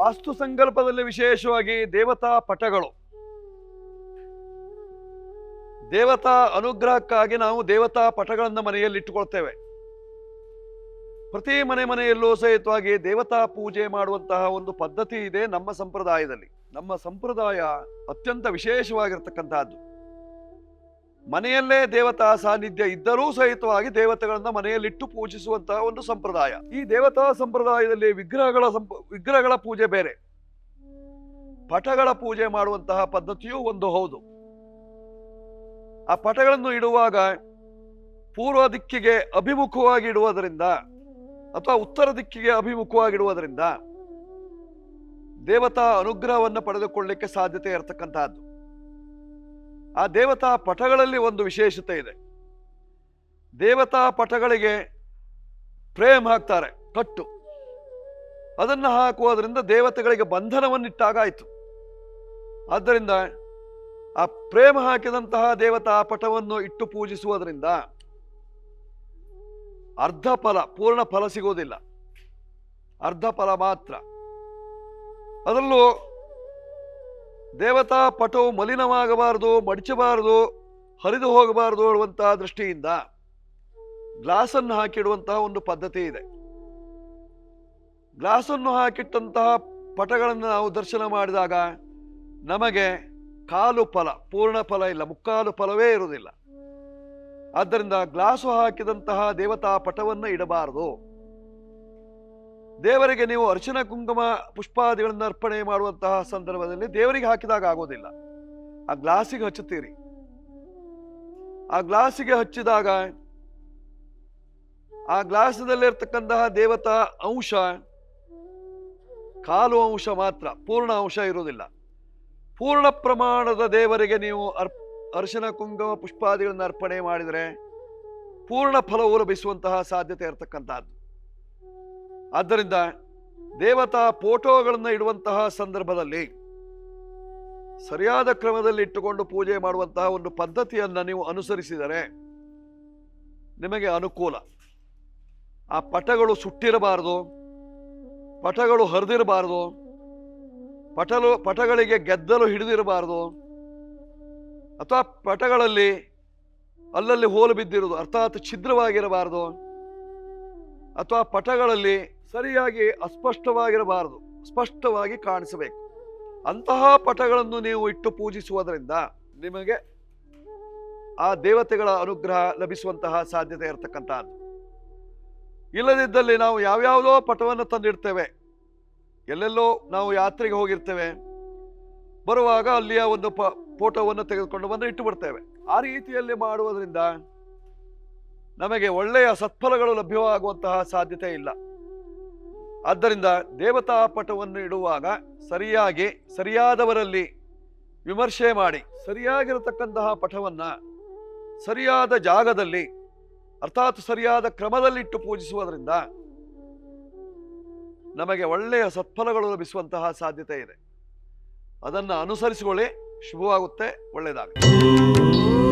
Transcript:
ವಾಸ್ತು ಸಂಕಲ್ಪದಲ್ಲಿ ವಿಶೇಷವಾಗಿ ದೇವತಾ ಪಟಗಳು. ದೇವತಾ ಅನುಗ್ರಹಕ್ಕಾಗಿ ನಾವು ದೇವತಾ ಪಟಗಳನ್ನು ಮನೆಯಲ್ಲಿ ಇಟ್ಟುಕೊಳ್ತೇವೆ. ಪ್ರತಿ ಮನೆ ಮನೆಯಲ್ಲೂ ಸಹಿತವಾಗಿ ದೇವತಾ ಪೂಜೆ ಮಾಡುವಂತಹ ಒಂದು ಪದ್ಧತಿ ಇದೆ ನಮ್ಮ ಸಂಪ್ರದಾಯದಲ್ಲಿ. ನಮ್ಮ ಸಂಪ್ರದಾಯ ಅತ್ಯಂತ ವಿಶೇಷವಾಗಿರ್ತಕ್ಕಂತಹದ್ದು. ಮನೆಯಲ್ಲೇ ದೇವತಾ ಸಾನ್ನಿಧ್ಯ ಇದ್ದರೂ ಸಹಿತವಾಗಿ ದೇವತೆಗಳನ್ನ ಮನೆಯಲ್ಲಿಟ್ಟು ಪೂಜಿಸುವಂತಹ ಒಂದು ಸಂಪ್ರದಾಯ. ಈ ದೇವತಾ ಸಂಪ್ರದಾಯದಲ್ಲಿ ವಿಗ್ರಹಗಳ ವಿಗ್ರಹಗಳ ಪೂಜೆ ಬೇರೆ. ಪಟಗಳ ಪೂಜೆ ಮಾಡುವಂತಹ ಪದ್ಧತಿಯೂ ಒಂದು ಹೌದು. ಆ ಪಟಗಳನ್ನು ಇಡುವಾಗ ಪೂರ್ವ ದಿಕ್ಕಿಗೆ ಅಭಿಮುಖವಾಗಿ ಇಡುವುದರಿಂದ ಅಥವಾ ಉತ್ತರ ದಿಕ್ಕಿಗೆ ಅಭಿಮುಖವಾಗಿ ಇಡುವುದರಿಂದ ದೇವತಾ ಅನುಗ್ರಹವನ್ನು ಪಡೆದುಕೊಳ್ಳಲಿಕ್ಕೆ ಸಾಧ್ಯತೆ ಇರತಕ್ಕಂತಹದ್ದು. ಆ ದೇವತಾ ಪಟಗಳಲ್ಲಿ ಒಂದು ವಿಶೇಷತೆ ಇದೆ. ದೇವತಾ ಪಟಗಳಿಗೆ ಪ್ರೇಮ್ ಹಾಕ್ತಾರೆ, ಕಟ್ಟು. ಅದನ್ನು ಹಾಕುವುದರಿಂದ ದೇವತೆಗಳಿಗೆ ಬಂಧನವನ್ನಿಟ್ಟಾಗಾಯಿತು. ಆದ್ದರಿಂದ ಆ ಪ್ರೇಮ ಹಾಕಿದಂತಹ ದೇವತಾ ಪಟವನ್ನು ಇಟ್ಟು ಪೂಜಿಸುವುದರಿಂದ ಅರ್ಧ ಫಲ, ಪೂರ್ಣ ಫಲ ಸಿಗೋದಿಲ್ಲ ಅರ್ಧ ಫಲ ಮಾತ್ರ. ಅದರಲ್ಲೂ ದೇವತಾ ಪಟವು ಮಲಿನವಾಗಬಾರದು, ಮಡಚಬಾರದು, ಹರಿದು ಹೋಗಬಾರದು ಅನ್ನುವಂತಹ ದೃಷ್ಟಿಯಿಂದ ಗ್ಲಾಸನ್ನು ಹಾಕಿಡುವಂತಹ ಒಂದು ಪದ್ಧತಿ ಇದೆ. ಗ್ಲಾಸನ್ನು ಹಾಕಿಟ್ಟಂತಹ ಪಟಗಳನ್ನು ನಾವು ದರ್ಶನ ಮಾಡಿದಾಗ ನಮಗೆ ಕಾಲು ಫಲ, ಪೂರ್ಣ ಫಲ ಇಲ್ಲ, ಮುಕ್ಕಾಲು ಫಲವೇ ಇರುವುದಿಲ್ಲ. ಆದ್ದರಿಂದ ಗ್ಲಾಸು ಹಾಕಿದಂತಹ ದೇವತಾ ಪಟವನ್ನು ಇಡಬಾರದು. ದೇವರಿಗೆ ನೀವು ಅರ್ಚನ ಕುಂಕುಮ, ಪುಷ್ಪಾದಿಗಳನ್ನು ಅರ್ಪಣೆ ಮಾಡುವಂತಹ ಸಂದರ್ಭದಲ್ಲಿ ದೇವರಿಗೆ ಹಾಕಿದಾಗ ಆಗೋದಿಲ್ಲ. ಆ ಗ್ಲಾಸಿಗೆ ಹಚ್ಚುತ್ತೀರಿ. ಆ ಗ್ಲಾಸಿಗೆ ಹಚ್ಚಿದಾಗ, ಆ ಗ್ಲಾಸದಲ್ಲಿರ್ತಕ್ಕಂತಹ ದೇವತಾ ಅಂಶ, ಕಾಲು ಅಂಶ ಮಾತ್ರ, ಪೂರ್ಣ ಅಂಶ ಇರುವುದಿಲ್ಲ. ಪೂರ್ಣ ಪ್ರಮಾಣದ ದೇವರಿಗೆ ನೀವು ಅರ್ಪ, ಅರಿಶಿನ, ಕುಂಕುಮ, ಪುಷ್ಪಾದಿಗಳನ್ನು ಅರ್ಪಣೆ ಮಾಡಿದರೆ ಪೂರ್ಣ ಫಲವು ಲಭಿಸುವಂತಹ ಸಾಧ್ಯತೆ ಇರತಕ್ಕಂತಹದ್ದು. ಆದ್ದರಿಂದ ದೇವತಾ ಫೋಟೋಗಳನ್ನು ಇಡುವಂತಹ ಸಂದರ್ಭದಲ್ಲಿ ಸರಿಯಾದ ಕ್ರಮದಲ್ಲಿ ಇಟ್ಟುಕೊಂಡು ಪೂಜೆ ಮಾಡುವಂತಹ ಒಂದು ಪದ್ಧತಿಯನ್ನು ನೀವು ಅನುಸರಿಸಿದರೆ ನಿಮಗೆ ಅನುಕೂಲ. ಆ ಪಟಗಳು ಸುಟ್ಟಿರಬಾರದು, ಪಟಗಳು ಹರಿದಿರಬಾರದು, ಪಟಲು, ಪಟಗಳಿಗೆ ಗೆದ್ದಲು ಹಿಡಿದಿರಬಾರದು, ಅಥವಾ ಪಟಗಳಲ್ಲಿ ಅಲ್ಲಲ್ಲಿ ಹೋಲು ಬಿದ್ದಿರೋದು ಅರ್ಥಾತ್ ಛಿದ್ರವಾಗಿರಬಾರದು, ಅಥವಾ ಪಟಗಳಲ್ಲಿ ಸರಿಯಾಗಿ ಅಸ್ಪಷ್ಟವಾಗಿರಬಾರದು, ಸ್ಪಷ್ಟವಾಗಿ ಕಾಣಿಸಬೇಕು. ಅಂತಹ ಪಟಗಳನ್ನು ನೀವು ಇಟ್ಟು ಪೂಜಿಸುವುದರಿಂದ ನಿಮಗೆ ಆ ದೇವತೆಗಳ ಅನುಗ್ರಹ ಲಭಿಸುವಂತಹ ಸಾಧ್ಯತೆ ಇರತಕ್ಕಂತಹದ್ದು ಇಲ್ಲದಿದ್ದಲ್ಲಿ ನಾವು ಯಾವ್ಯಾವುದೋ ಪಟವನ್ನು ತಂದಿಡ್ತೇವೆ, ಎಲ್ಲೆಲ್ಲೋ ನಾವು ಯಾತ್ರೆಗೆ ಹೋಗಿರ್ತೇವೆ, ಬರುವಾಗ ಅಲ್ಲಿಯ ಒಂದು ಪ, ಫೋಟೋವನ್ನು ತೆಗೆದುಕೊಂಡು ಬಂದು ಇಟ್ಟು ಬಿಡ್ತೇವೆ. ಆ ರೀತಿಯಲ್ಲಿ ಮಾಡುವುದರಿಂದ ನಮಗೆ ಒಳ್ಳೆಯ ಸತ್ಫಲಗಳು ಲಭ್ಯವಾಗುವಂತಹ ಸಾಧ್ಯತೆ ಇಲ್ಲ. ಆದ್ದರಿಂದ ದೇವತಾ ಪಟವನ್ನು ಇಡುವಾಗ ಸರಿಯಾಗಿ ಸರಿಯಾದವರಲ್ಲಿ ವಿಮರ್ಶೆ ಮಾಡಿ ಸರಿಯಾಗಿರತಕ್ಕಂತಹ ಪಟವನ್ನು ಸರಿಯಾದ ಜಾಗದಲ್ಲಿ, ಅರ್ಥಾತ್ ಸರಿಯಾದ ಕ್ರಮದಲ್ಲಿಟ್ಟು ಪೂಜಿಸುವುದರಿಂದ ನಮಗೆ ಒಳ್ಳೆಯ ಸತ್ಫಲಗಳು ಲಭಿಸುವಂತಹ ಸಾಧ್ಯತೆ ಇದೆ. ಅದನ್ನು ಅನುಸರಿಸಿಕೊಳ್ಳಿ, ಶುಭವಾಗುತ್ತೆ ಒಳ್ಳೆಯದಾಗುತ್ತೆ